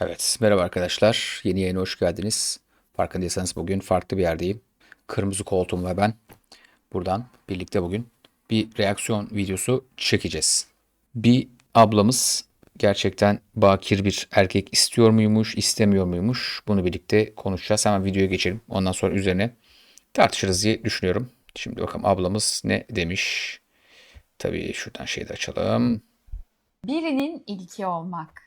Evet, merhaba arkadaşlar. Yeni yayına hoş geldiniz. Farkındaysanız bugün farklı bir yerdeyim. Kırmızı koltuğum ve ben buradan birlikte bugün bir reaksiyon videosu çekeceğiz. Bir ablamız gerçekten bakir bir erkek istiyor muymuş, istemiyor muymuş? Bunu birlikte konuşacağız. Hemen videoya geçelim. Ondan sonra üzerine tartışırız diye düşünüyorum. Şimdi bakalım ablamız ne demiş. Tabii şuradan şeyi de açalım. Birinin ilki olmak.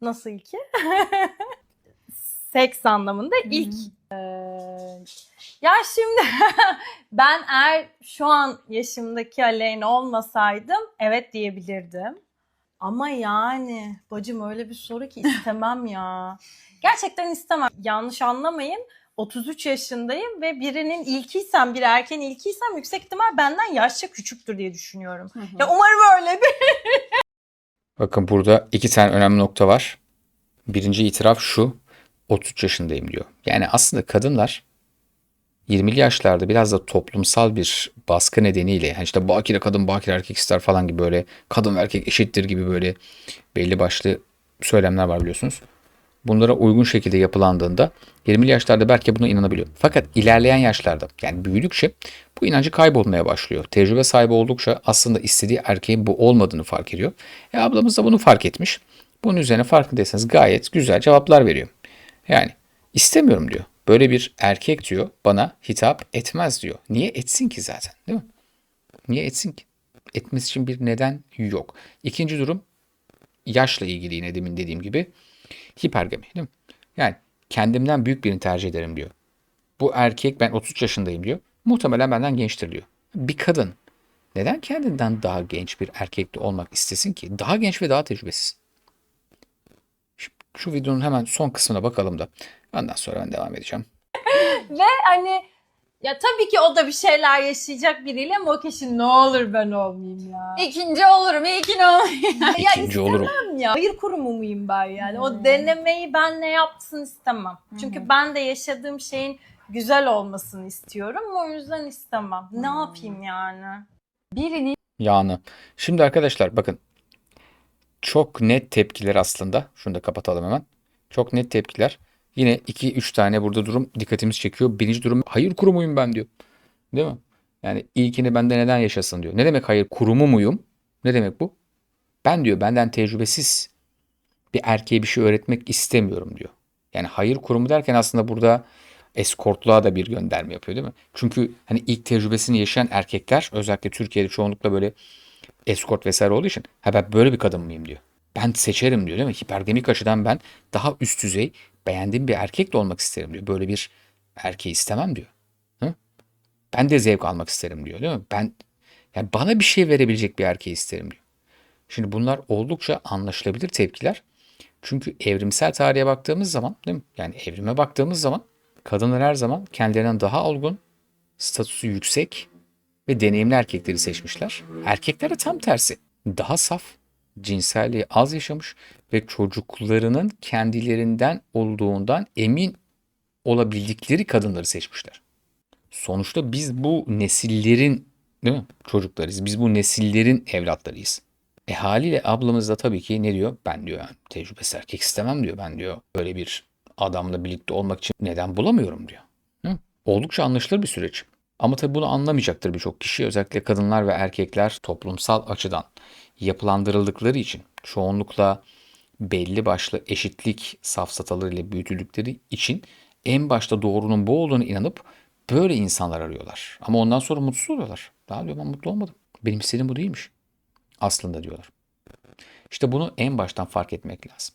Nasıl ilki? Seks anlamında ilk. Hı. Ee, ya şimdi ben eğer şu an yaşımdaki Aleyna olmasaydım evet diyebilirdim. Ama yani bacım öyle bir soru ki istemem ya. Gerçekten istemem. Yanlış anlamayın. 33 yaşındayım ve birinin ilkiysem, bir erkeğin ilkiysem yüksek ihtimal benden yaşça küçüktür diye düşünüyorum. Ya umarım öyledir. Bakın burada iki tane önemli nokta var. Birinci itiraf şu. 33 yaşındayım diyor. Yani aslında kadınlar 20'li yaşlarda biraz da toplumsal bir baskı nedeniyle yani işte bakire kadın bakire erkek ister falan gibi böyle kadın ve erkek eşittir gibi böyle belli başlı söylemler var biliyorsunuz. Bunlara uygun şekilde yapılandığında 20'li yaşlarda belki buna inanabiliyor. Fakat ilerleyen yaşlarda yani büyüdükçe bu inancı kaybolmaya başlıyor. Tecrübe sahibi oldukça aslında istediği erkeğin bu olmadığını fark ediyor. E ablamız da bunu fark etmiş. Bunun üzerine farkındaysanız gayet güzel cevaplar veriyor. Yani istemiyorum diyor. Böyle bir erkek diyor bana hitap etmez diyor. Niye etsin ki zaten değil mi? Niye etsin ki? Etmesi için bir neden yok. İkinci durum yaşla ilgili yine demin dediğim gibi hipergami değil mi? Yani kendimden büyük birini tercih ederim diyor. Bu erkek ben 33 yaşındayım diyor. Muhtemelen benden gençtir diyor. Bir kadın neden kendinden daha genç bir erkekle olmak istesin ki? Daha genç ve daha tecrübesiz. Şu videonun hemen son kısmına bakalım da ondan sonra ben devam edeceğim. Ve hani ya tabii ki o da bir şeyler yaşayacak biriyle ama o kişi ne olur ben olmayayım ya. İkinci olurum, ilkin olmayayım. ya İkinci olurum. ya. Hayır kurumu muyum ben yani? Hmm. O denemeyi ben ne yapsın istemem. Çünkü Hı ben de yaşadığım şeyin güzel olmasını istiyorum. O yüzden istemem. Ne Hmm. yapayım yani? Birinin Yağını. Şimdi arkadaşlar bakın çok net tepkiler aslında. Şunu da kapatalım hemen. Çok net tepkiler. Yine 2-3 tane burada durum dikkatimizi çekiyor. Birinci durum hayır kurumuyum ben diyor. Değil mi? Yani ilkini bende neden yaşasın diyor. Ne demek hayır kurumu muyum? Ne demek bu? Ben diyor benden tecrübesiz bir erkeğe bir şey öğretmek istemiyorum diyor. Yani hayır kurumu derken aslında burada eskortluğa da bir gönderme yapıyor değil mi? Çünkü hani ilk tecrübesini yaşayan erkekler özellikle Türkiye'de çoğunlukla böyle eskort vesaire olduğu için ha ben böyle bir kadın mıyım diyor. Ben seçerim diyor değil mi? Hipergemik açıdan ben daha üst düzey beğendiğim bir erkekle olmak isterim diyor. Böyle bir erkeği istemem diyor. Hı? Ben de zevk almak isterim diyor değil mi? Ben yani bana bir şey verebilecek bir erkeği isterim diyor. Şimdi bunlar oldukça anlaşılabilir tepkiler. Çünkü evrimsel tarihe baktığımız zaman değil mi? Yani evrime baktığımız zaman kadınlar her zaman kendilerinden daha olgun, statüsü yüksek ve deneyimli erkekleri seçmişler. Erkekler de tam tersi. Daha saf, cinselliği az yaşamış ve çocuklarının kendilerinden olduğundan emin olabildikleri kadınları seçmişler. Sonuçta biz bu nesillerin değil mi? çocuklarıyız. Biz bu nesillerin evlatlarıyız. E haliyle ablamız da tabii ki ne diyor? Ben diyor yani tecrübesiz erkek istemem diyor. Ben diyor böyle bir adamla birlikte olmak için neden bulamıyorum diyor. Hı? Oldukça anlaşılır bir süreç. Ama tabii bunu anlamayacaktır birçok kişi. Özellikle kadınlar ve erkekler toplumsal açıdan yapılandırıldıkları için çoğunlukla belli başlı eşitlik safsatalarıyla büyütüldükleri için en başta doğrunun bu olduğunu inanıp böyle insanlar arıyorlar. Ama ondan sonra mutsuz oluyorlar. Daha diyor ben mutlu olmadım. Benim istediğim bu değilmiş. Aslında diyorlar. İşte bunu en baştan fark etmek lazım.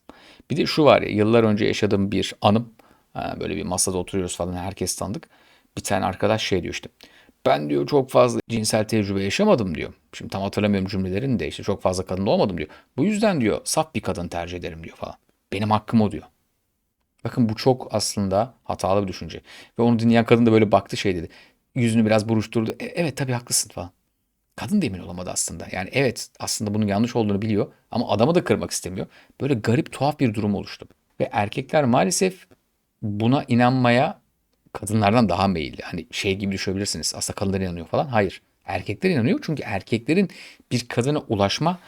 Bir de şu var ya yıllar önce yaşadığım bir anım. Böyle bir masada oturuyoruz falan herkes tanıdık. Bir tane arkadaş şey diyor işte. Ben diyor çok fazla cinsel tecrübe yaşamadım diyor. Şimdi tam hatırlamıyorum cümlelerini de işte çok fazla kadın olmadım diyor. Bu yüzden diyor saf bir kadın tercih ederim diyor falan. Benim hakkım o diyor. Bakın bu çok aslında hatalı bir düşünce. Ve onu dinleyen kadın da böyle baktı şey dedi. Yüzünü biraz buruşturdu. "E, evet tabii haklısın falan. Kadın da emin olamadı aslında. Yani evet aslında bunun yanlış olduğunu biliyor ama adamı da kırmak istemiyor. Böyle garip tuhaf bir durum oluştu. Ve erkekler maalesef buna inanmaya kadınlardan daha meyilli. Hani şey gibi düşünebilirsiniz. Aslında kadınlar inanıyor falan. Hayır. Erkekler inanıyor çünkü erkeklerin bir kadına ulaşma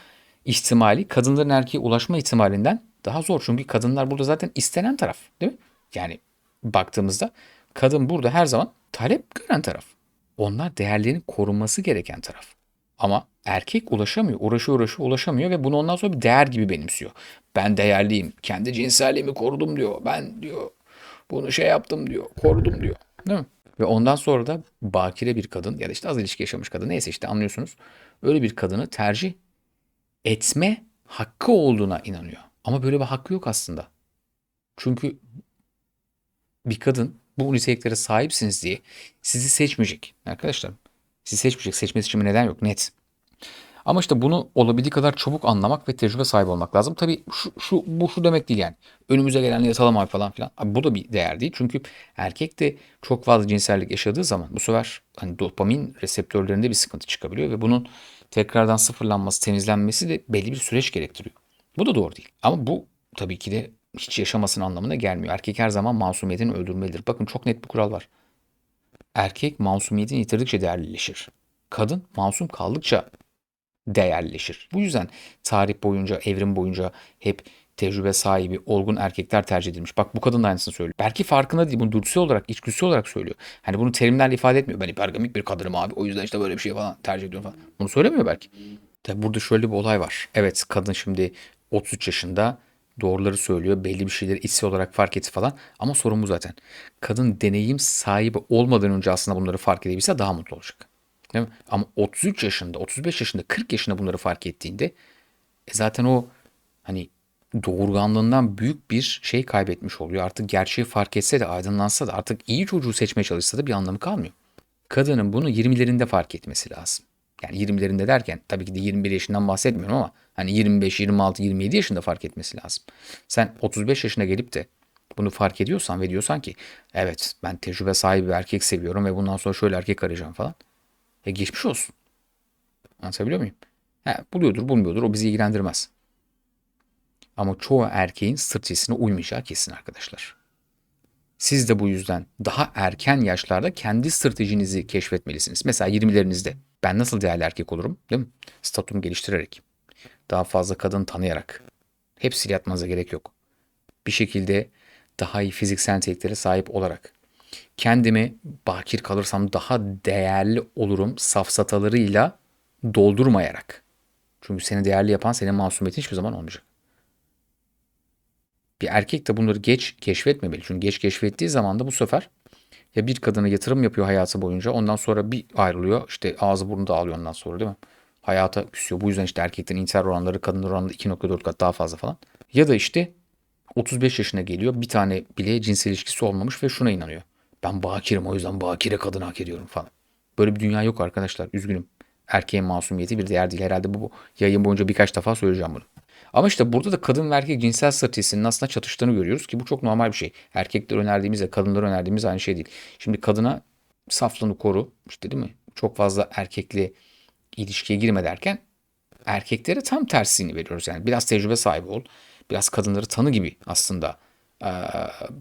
ihtimali kadınların erkeğe ulaşma ihtimalinden daha zor. Çünkü kadınlar burada zaten istenen taraf değil mi? Yani baktığımızda kadın burada her zaman talep gören taraf. Onlar değerlerin korunması gereken taraf. Ama erkek ulaşamıyor, uğraşıyor uğraşıyor ulaşamıyor ve bunu ondan sonra bir değer gibi benimsiyor. Ben değerliyim, kendi cinselliğimi korudum diyor. Ben diyor bunu şey yaptım diyor, korudum diyor. Değil mi? Ve ondan sonra da bakire bir kadın ya da işte az ilişki yaşamış kadın neyse işte anlıyorsunuz. Öyle bir kadını tercih etme hakkı olduğuna inanıyor. Ama böyle bir hakkı yok aslında. Çünkü bir kadın bu niteliklere sahipsiniz diye sizi seçmeyecek. Arkadaşlar sizi seçmeyecek. Seçmesi için neden yok. Net. Ama işte bunu olabildiği kadar çabuk anlamak ve tecrübe sahibi olmak lazım. Tabii şu, şu bu şu demek değil yani. Önümüze gelenle yatalım abi falan filan. Abi bu da bir değer değil. Çünkü erkek de çok fazla cinsellik yaşadığı zaman bu sefer hani dopamin reseptörlerinde bir sıkıntı çıkabiliyor ve bunun tekrardan sıfırlanması, temizlenmesi de belli bir süreç gerektiriyor. Bu da doğru değil. Ama bu tabii ki de hiç yaşamasının anlamına gelmiyor. Erkek her zaman masumiyetini öldürmelidir. Bakın çok net bir kural var. Erkek masumiyetini yitirdikçe değerlileşir. Kadın masum kaldıkça değerlileşir. Bu yüzden tarih boyunca, evrim boyunca hep tecrübe sahibi, olgun erkekler tercih edilmiş. Bak bu kadın da aynısını söylüyor. Belki farkında değil. Bunu dürtüsü olarak, içgüdüsü olarak söylüyor. Hani bunu terimlerle ifade etmiyor. Ben hipergamik bir kadınım abi. O yüzden işte böyle bir şey falan tercih ediyorum falan. Bunu söylemiyor belki. Tabi burada şöyle bir olay var. Evet kadın şimdi 33 yaşında doğruları söylüyor. Belli bir şeyleri içsel olarak fark etti falan. Ama sorun bu zaten. Kadın deneyim sahibi olmadan önce aslında bunları fark edebilse daha mutlu olacak. Değil mi? Ama 33 yaşında, 35 yaşında, 40 yaşında bunları fark ettiğinde e zaten o hani doğurganlığından büyük bir şey kaybetmiş oluyor. Artık gerçeği fark etse de aydınlansa da artık iyi çocuğu seçmeye çalışsa da bir anlamı kalmıyor. Kadının bunu 20'lerinde fark etmesi lazım. Yani 20'lerinde derken tabii ki de 21 yaşından bahsetmiyorum ama hani 25, 26, 27 yaşında fark etmesi lazım. Sen 35 yaşına gelip de bunu fark ediyorsan ve diyorsan ki evet ben tecrübe sahibi bir erkek seviyorum ve bundan sonra şöyle erkek arayacağım falan. E geçmiş olsun. Anlatabiliyor muyum? He, buluyordur bulmuyordur o bizi ilgilendirmez. Ama çoğu erkeğin stratejisine uymayacağı kesin arkadaşlar. Siz de bu yüzden daha erken yaşlarda kendi stratejinizi keşfetmelisiniz. Mesela 20'lerinizde ben nasıl değerli erkek olurum değil mi? Statümü geliştirerek, daha fazla kadın tanıyarak. Hepsiyle yatmanıza gerek yok. Bir şekilde daha iyi fiziksel niteliklere sahip olarak. Kendimi bakir kalırsam daha değerli olurum safsatalarıyla doldurmayarak. Çünkü seni değerli yapan senin masumiyetin hiçbir zaman olmayacak. Bir erkek de bunları geç keşfetmemeli. Çünkü geç keşfettiği zaman da bu sefer ya bir kadına yatırım yapıyor hayatı boyunca ondan sonra bir ayrılıyor. İşte ağzı burnu dağılıyor ondan sonra değil mi? Hayata küsüyor. Bu yüzden işte erkeklerin intihar oranları kadınlar oranında 2.4 kat daha fazla falan. Ya da işte 35 yaşına geliyor bir tane bile cinsel ilişkisi olmamış ve şuna inanıyor. Ben bakirim o yüzden bakire kadın hak ediyorum falan. Böyle bir dünya yok arkadaşlar üzgünüm. Erkeğin masumiyeti bir değer değil. Herhalde bu, bu yayın boyunca birkaç defa söyleyeceğim bunu. Ama işte burada da kadın ve erkek cinsel stratejisinin aslında çatıştığını görüyoruz ki bu çok normal bir şey. Erkekler önerdiğimizle kadınlar önerdiğimiz aynı şey değil. Şimdi kadına saflığını koru işte değil mi? Çok fazla erkekli ilişkiye girme derken erkeklere tam tersini veriyoruz. Yani biraz tecrübe sahibi ol. Biraz kadınları tanı gibi aslında e,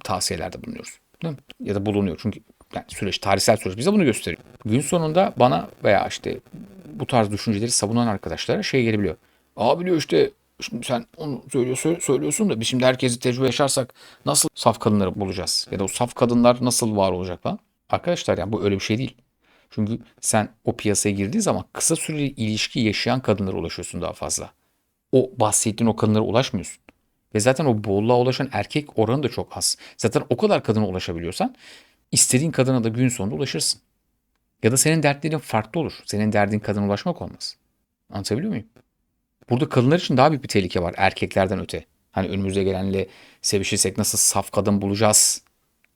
tavsiyelerde bulunuyoruz. Değil mi? Ya da bulunuyor. Çünkü yani süreç, tarihsel süreç bize bunu gösteriyor. Gün sonunda bana veya işte bu tarz düşünceleri savunan arkadaşlara şey gelebiliyor. Abi diyor işte Şimdi sen onu söylüyorsun, söylüyorsun da biz şimdi herkesi tecrübe yaşarsak nasıl saf kadınları bulacağız? Ya da o saf kadınlar nasıl var olacak falan? Arkadaşlar yani bu öyle bir şey değil. Çünkü sen o piyasaya girdiğin zaman kısa süreli ilişki yaşayan kadınlara ulaşıyorsun daha fazla. O bahsettiğin o kadınlara ulaşmıyorsun. Ve zaten o bolluğa ulaşan erkek oranı da çok az. Zaten o kadar kadına ulaşabiliyorsan istediğin kadına da gün sonunda ulaşırsın. Ya da senin dertlerin farklı olur. Senin derdin kadına ulaşmak olmaz. Anlatabiliyor muyum? Burada kadınlar için daha büyük bir tehlike var erkeklerden öte. Hani önümüzde gelenle sevişirsek nasıl saf kadın bulacağız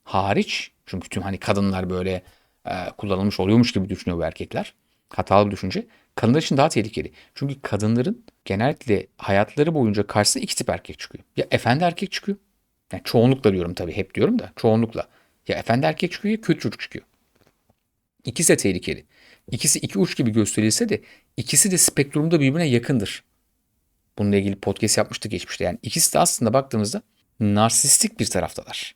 hariç. Çünkü tüm hani kadınlar böyle e, kullanılmış oluyormuş gibi düşünüyor bu erkekler. Hatalı bir düşünce. Kadınlar için daha tehlikeli. Çünkü kadınların genellikle hayatları boyunca karşısına iki tip erkek çıkıyor. Ya efendi erkek çıkıyor. Yani çoğunlukla diyorum tabii hep diyorum da çoğunlukla. Ya efendi erkek çıkıyor ya kötü çocuk çıkıyor. İkisi de tehlikeli. İkisi iki uç gibi gösterilse de ikisi de spektrumda birbirine yakındır. Bununla ilgili podcast yapmıştık geçmişte. Yani ikisi de aslında baktığımızda narsistik bir taraftalar.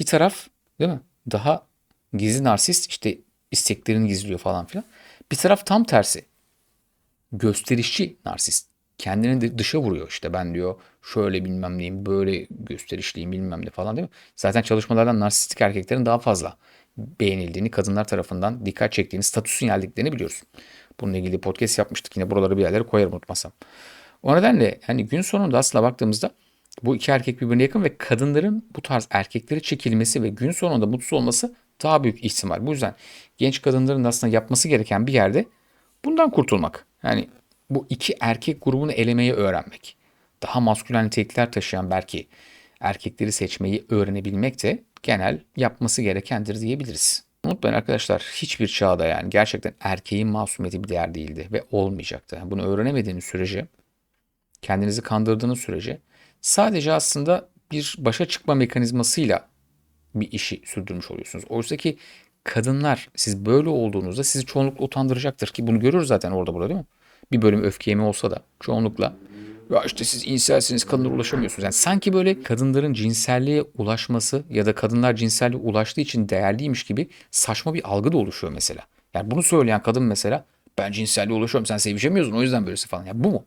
Bir taraf değil mi? Daha gizli narsist işte isteklerini gizliyor falan filan. Bir taraf tam tersi. Gösterişçi narsist. kendini de dışa vuruyor işte ben diyor şöyle bilmem neyim böyle gösterişliyim bilmem ne falan değil mi? Zaten çalışmalardan narsistik erkeklerin daha fazla beğenildiğini, kadınlar tarafından dikkat çektiğini, statü sinyallediklerini biliyoruz. Bununla ilgili podcast yapmıştık. Yine buraları bir yerlere koyarım unutmasam. O nedenle hani gün sonunda aslında baktığımızda bu iki erkek birbirine yakın ve kadınların bu tarz erkeklere çekilmesi ve gün sonunda mutsuz olması daha büyük ihtimal. Bu yüzden genç kadınların da aslında yapması gereken bir yerde bundan kurtulmak. Yani bu iki erkek grubunu elemeyi öğrenmek. Daha maskülen nitelikler taşıyan belki erkekleri seçmeyi öğrenebilmek de genel yapması gerekendir diyebiliriz. Unutmayın arkadaşlar hiçbir çağda yani gerçekten erkeğin masumiyeti bir değer değildi ve olmayacaktı. Bunu öğrenemediğiniz sürece kendinizi kandırdığınız sürece sadece aslında bir başa çıkma mekanizmasıyla bir işi sürdürmüş oluyorsunuz. Oysa ki kadınlar siz böyle olduğunuzda sizi çoğunlukla utandıracaktır ki bunu görüyoruz zaten orada burada değil mi? Bir bölüm öfke yemi olsa da çoğunlukla ya işte siz inselsiniz kadınlara ulaşamıyorsunuz. Yani sanki böyle kadınların cinselliğe ulaşması ya da kadınlar cinselliğe ulaştığı için değerliymiş gibi saçma bir algı da oluşuyor mesela. Yani bunu söyleyen kadın mesela ben cinselliğe ulaşıyorum sen sevişemiyorsun o yüzden böylesi falan. Ya bu mu?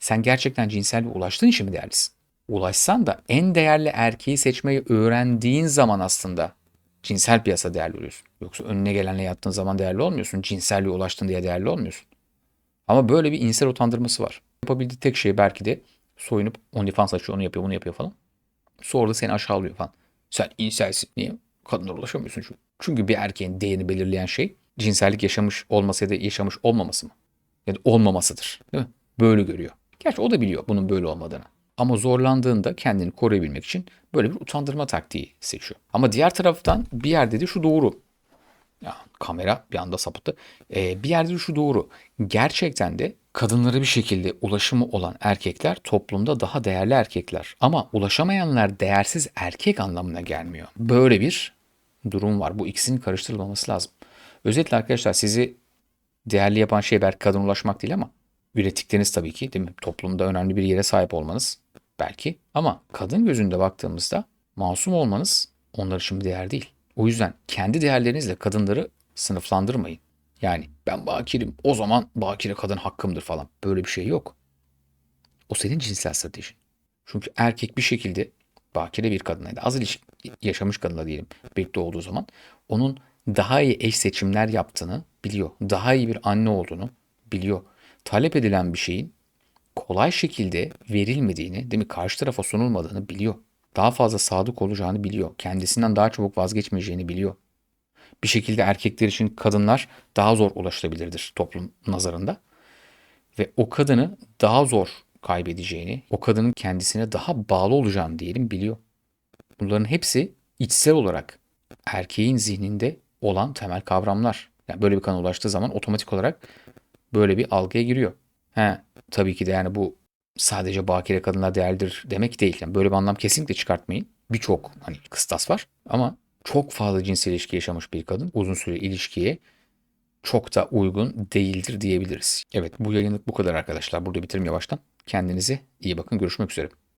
Sen gerçekten cinselliğe ulaştığın için mi değerlisin? Ulaşsan da en değerli erkeği seçmeyi öğrendiğin zaman aslında cinsel piyasa değerli oluyorsun. Yoksa önüne gelenle yattığın zaman değerli olmuyorsun. Cinselliğe ulaştın diye değerli olmuyorsun. Ama böyle bir insel utandırması var. Yapabildiği tek şey belki de soyunup OnlyFans açıyor, onu yapıyor, bunu yapıyor falan. Sonra da seni aşağılıyor falan. Sen inselsin. Niye? Kadınlara ulaşamıyorsun çünkü. Çünkü bir erkeğin değerini belirleyen şey cinsellik yaşamış olması ya da yaşamış olmaması mı? Ya da olmamasıdır. Değil mi? Böyle görüyor. Gerçi o da biliyor bunun böyle olmadığını. Ama zorlandığında kendini koruyabilmek için böyle bir utandırma taktiği seçiyor. Ama diğer taraftan bir yerde de şu doğru. Ya kamera bir anda sapıttı. Ee, bir yerde de şu doğru. Gerçekten de kadınlara bir şekilde ulaşımı olan erkekler toplumda daha değerli erkekler. Ama ulaşamayanlar değersiz erkek anlamına gelmiyor. Böyle bir durum var. Bu ikisinin karıştırılmaması lazım. Özetle arkadaşlar sizi değerli yapan şey belki kadın ulaşmak değil ama ürettikleriniz tabii ki değil mi? Toplumda önemli bir yere sahip olmanız belki. Ama kadın gözünde baktığımızda masum olmanız onlar için bir değer değil. O yüzden kendi değerlerinizle kadınları sınıflandırmayın. Yani ben bakirim o zaman bakire kadın hakkımdır falan. Böyle bir şey yok. O senin cinsel stratejin. Çünkü erkek bir şekilde bakire bir da az ilişki yaşamış kadınla diyelim birlikte olduğu zaman onun daha iyi eş seçimler yaptığını biliyor. Daha iyi bir anne olduğunu biliyor. Talep edilen bir şeyin kolay şekilde verilmediğini, değil mi? Karşı tarafa sunulmadığını biliyor. Daha fazla sadık olacağını biliyor. Kendisinden daha çabuk vazgeçmeyeceğini biliyor. Bir şekilde erkekler için kadınlar daha zor ulaşılabilirdir toplum nazarında. Ve o kadını daha zor kaybedeceğini, o kadının kendisine daha bağlı olacağını diyelim biliyor. Bunların hepsi içsel olarak erkeğin zihninde olan temel kavramlar. Yani böyle bir kana ulaştığı zaman otomatik olarak böyle bir algıya giriyor. He, tabii ki de yani bu sadece bakire kadınlar değerlidir demek değil. Yani böyle bir anlam kesinlikle çıkartmayın. Birçok hani kıstas var ama çok fazla cinsel ilişki yaşamış bir kadın uzun süre ilişkiye çok da uygun değildir diyebiliriz. Evet bu yayınlık bu kadar arkadaşlar. Burada bitirim yavaştan. Kendinize iyi bakın. Görüşmek üzere.